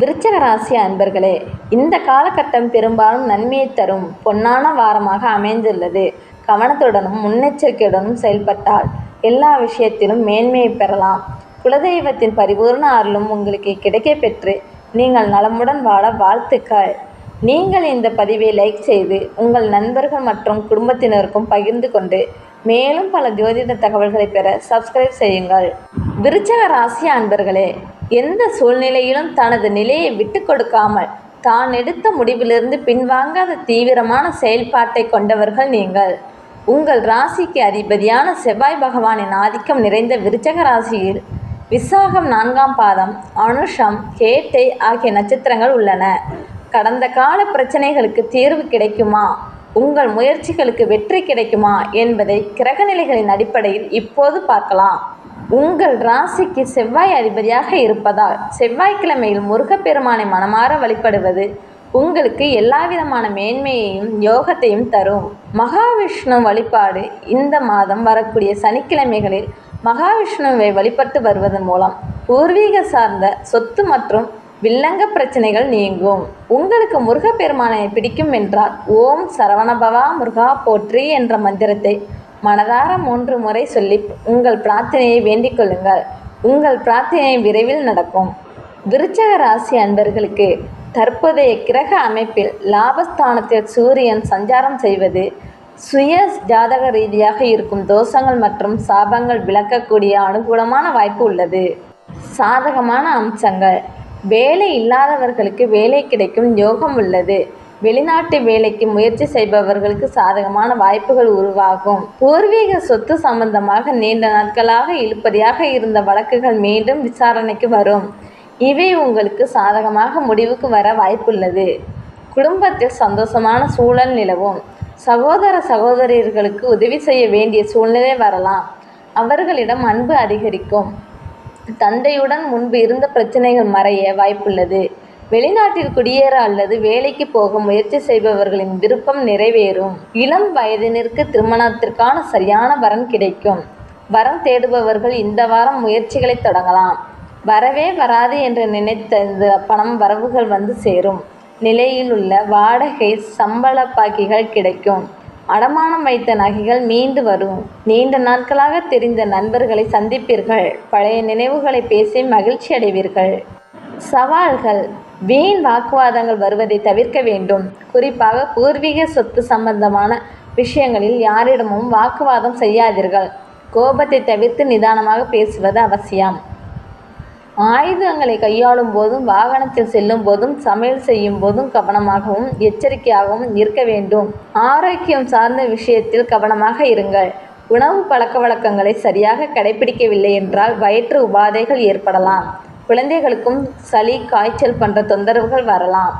ராசி அன்பர்களே இந்த காலகட்டம் பெரும்பாலும் நன்மையை தரும் பொன்னான வாரமாக அமைந்துள்ளது. கவனத்துடனும் முன்னெச்சரிக்கையுடனும் செயல்பட்டால் எல்லா விஷயத்திலும் மேன்மையை பெறலாம். குலதெய்வத்தின் பரிபூர்ண அருளும் உங்களுக்கு கிடைக்கப் பெற்று நீங்கள் நலமுடன் வாழ வாழ்த்துக்கள். நீங்கள் இந்த பதிவை லைக் செய்து உங்கள் நண்பர்கள் மற்றும் குடும்பத்தினருக்கும் பகிர்ந்து கொண்டு மேலும் பல ஜோதிட தகவல்களை பெற சப்ஸ்கிரைப் செய்யுங்கள். விருச்சக ராசி அன்பர்களே எந்த சூழ்நிலையிலும் தனது நிலையை விட்டு கொடுக்காமல் தான் எடுத்த முடிவிலிருந்து பின்வாங்காத தீவிரமான செயல்பாட்டை கொண்டவர்கள் நீங்கள். உங்கள் ராசிக்கு அதிபதியான செவ்வாய் பகவானின் ஆதிக்கம் நிறைந்த விருச்சக ராசியில் விசாகம் நான்காம் பாதம் அனுஷம் கேட்டை ஆகிய நட்சத்திரங்கள் உள்ளன. கடந்த கால பிரச்சனைகளுக்கு தீர்வு கிடைக்குமா? உங்கள் முயற்சிகளுக்கு வெற்றி கிடைக்குமா? என்பதை கிரகநிலைகளின் அடிப்படையில் இப்போது பார்க்கலாம். உங்கள் ராசிக்கு செவ்வாய் அதிபதியாக இருப்பதால் செவ்வாய்க்கிழமையில் முருகப்பெருமானை மனமாற வழிபடுவது உங்களுக்கு எல்லாவிதமான மேன்மையையும் யோகத்தையும் தரும். மகாவிஷ்ணு வழிபாடு இந்த மாதம் வரக்கூடிய சனிக்கிழமைகளில் மகாவிஷ்ணுவை வழிபட்டு வருவதன் மூலம் பூர்வீக சார்ந்த சொத்து மற்றும் வில்லங்க பிரச்சனைகள் நீங்கும். உங்களுக்கு முருகப்பெருமானை பிடிக்கும் என்றால் ஓம் சரவணபவா முருகா போற்றி என்ற மந்திரத்தை மனதார மூன்று முறை சொல்லி உங்கள் பிரார்த்தனையை வேண்டிக் கொள்ளுங்கள். உங்கள் பிரார்த்தனை விரைவில் நடக்கும். விருச்சக ராசி அன்பர்களுக்கு தற்போதைய கிரக அமைப்பில் லாபஸ்தானத்தில் சூரியன் சஞ்சாரம் செய்வது சுய ஜாதக ரீதியாக இருக்கும் தோஷங்கள் மற்றும் சாபங்கள் விளக்கக்கூடிய அனுகூலமான வாய்ப்பு உள்ளது. சாதகமான அம்சங்கள். வேலை இல்லாதவர்களுக்கு வேலை கிடைக்கும் யோகம் உள்ளது. வெளிநாட்டு வேலைக்கு முயற்சி செய்பவர்களுக்கு சாதகமான வாய்ப்புகள் உருவாகும். பூர்வீக சொத்து சம்பந்தமாக நீண்ட நாட்களாக இழுப்பதியாக இருந்த வழக்குகள் மீண்டும் விசாரணைக்கு வரும். இவை உங்களுக்கு சாதகமாக முடிவுக்கு வர வாய்ப்புள்ளது. குடும்பத்தில் சந்தோஷமான சூழல் நிலவும். சகோதர சகோதரியர்களுக்கு உதவி செய்ய வேண்டிய சூழ்நிலை வரலாம். அவர்களிடம் அன்பு அதிகரிக்கும். தந்தையுடன் முன்பு இருந்த பிரச்சனைகள் மறைய வாய்ப்புள்ளது. வெளிநாட்டில் குடியேற அல்லது வேலைக்கு போக முயற்சி செய்பவர்களின் விருப்பம் நிறைவேறும். இளம் வயதினருக்கு திருமணத்திற்கான சரியான வரன் கிடைக்கும். வரம் தேடுபவர்கள் இந்த வாரம் முயற்சிகளை தொடங்கலாம். வரவே வராது என்று நினைத்த இந்த பணம் வரவுகள் வந்து சேரும். நிலையில் உள்ள வாடகை சம்பள பாக்கிகள் கிடைக்கும். அடமானம் வைத்த நகைகள் மீண்டு வரும். நீண்ட நாட்களாக தெரிந்த நண்பர்களை சந்திப்பீர்கள். பழைய நினைவுகளை பேசி மகிழ்ச்சி அடைவீர்கள் சவால்கள் வீண் வாக்குவாதங்கள் வருவதை தவிர்க்க வேண்டும். குறிப்பாக பூர்வீக சொத்து சம்பந்தமான விஷயங்களில் யாரிடமும் வாக்குவாதம் செய்யாதீர்கள். கோபத்தை தவிர்த்து நிதானமாக பேசுவது அவசியம். ஆயுதங்களை கையாளும் போதும் வாகனத்தில் செல்லும் போதும் சமையல் செய்யும் போதும் கவனமாகவும் எச்சரிக்கையாகவும் இருக்க வேண்டும். ஆரோக்கியம் சார்ந்த விஷயத்தில் கவனமாக இருங்கள். உணவு பழக்க வழக்கங்களை சரியாக கடைபிடிக்கவில்லை என்றால் வயிற்று உபாதைகள் ஏற்படலாம். குழந்தைகளுக்கும் சளி காய்ச்சல் போன்ற தொந்தரவுகள் வரலாம்.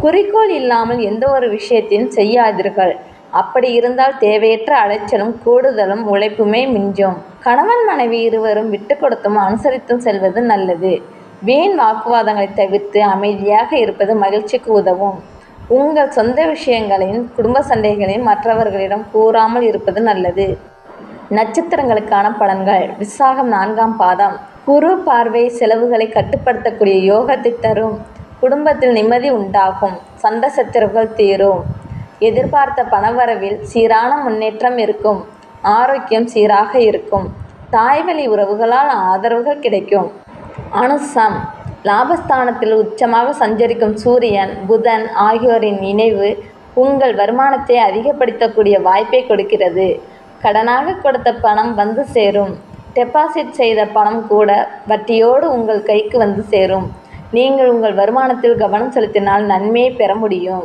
குறிக்கோள் இல்லாமல் எந்த ஒரு விஷயத்தையும் செய்யாதீர்கள். அப்படி இருந்தால் தேவையற்ற அலைச்சலும் கூடுதலும் உழைப்புமே மிஞ்சும். கணவன் மனைவி இருவரும் விட்டு கொடுத்தும் அனுசரித்தும் செல்வது நல்லது. வீண் வாக்குவாதங்களை தவிர்த்து அமைதியாக இருப்பது மகிழ்ச்சிக்கு உதவும். உங்கள் சொந்த விஷயங்களையும் குடும்ப சண்டைகளையும் மற்றவர்களிடம் கூறாமல் இருப்பது நல்லது. நட்சத்திரங்களுக்கான பலன்கள். விசாகம் நான்காம் பாதம். குரு பார்வை செலவுகளை கட்டுப்படுத்தக்கூடிய யோகத்தை தரும் குடும்பத்தில் நிம்மதி உண்டாகும். சந்த சச்சரவுகள் தீரும். எதிர்பார்த்த பணவரவில் சீரான முன்னேற்றம் இருக்கும். ஆரோக்கியம் சீராக இருக்கும். தாய்வழி உறவுகளால் ஆதரவுகள் கிடைக்கும். அனுசம் லாபஸ்தானத்தில் உச்சமாக சஞ்சரிக்கும் சூரியன் புதன் ஆகியோரின் இணைவு உங்கள் வருமானத்தை அதிகப்படுத்தக்கூடிய வாய்ப்பை கொடுக்கிறது. கடனாக கொடுத்த பணம் வந்து சேரும். டெபாசிட் செய்த பணம் கூட வட்டியோடு உங்கள் கைக்கு வந்து சேரும். நீங்கள் உங்கள் வருமானத்தில் கவனம் செலுத்தினால் நன்மையை பெற முடியும்.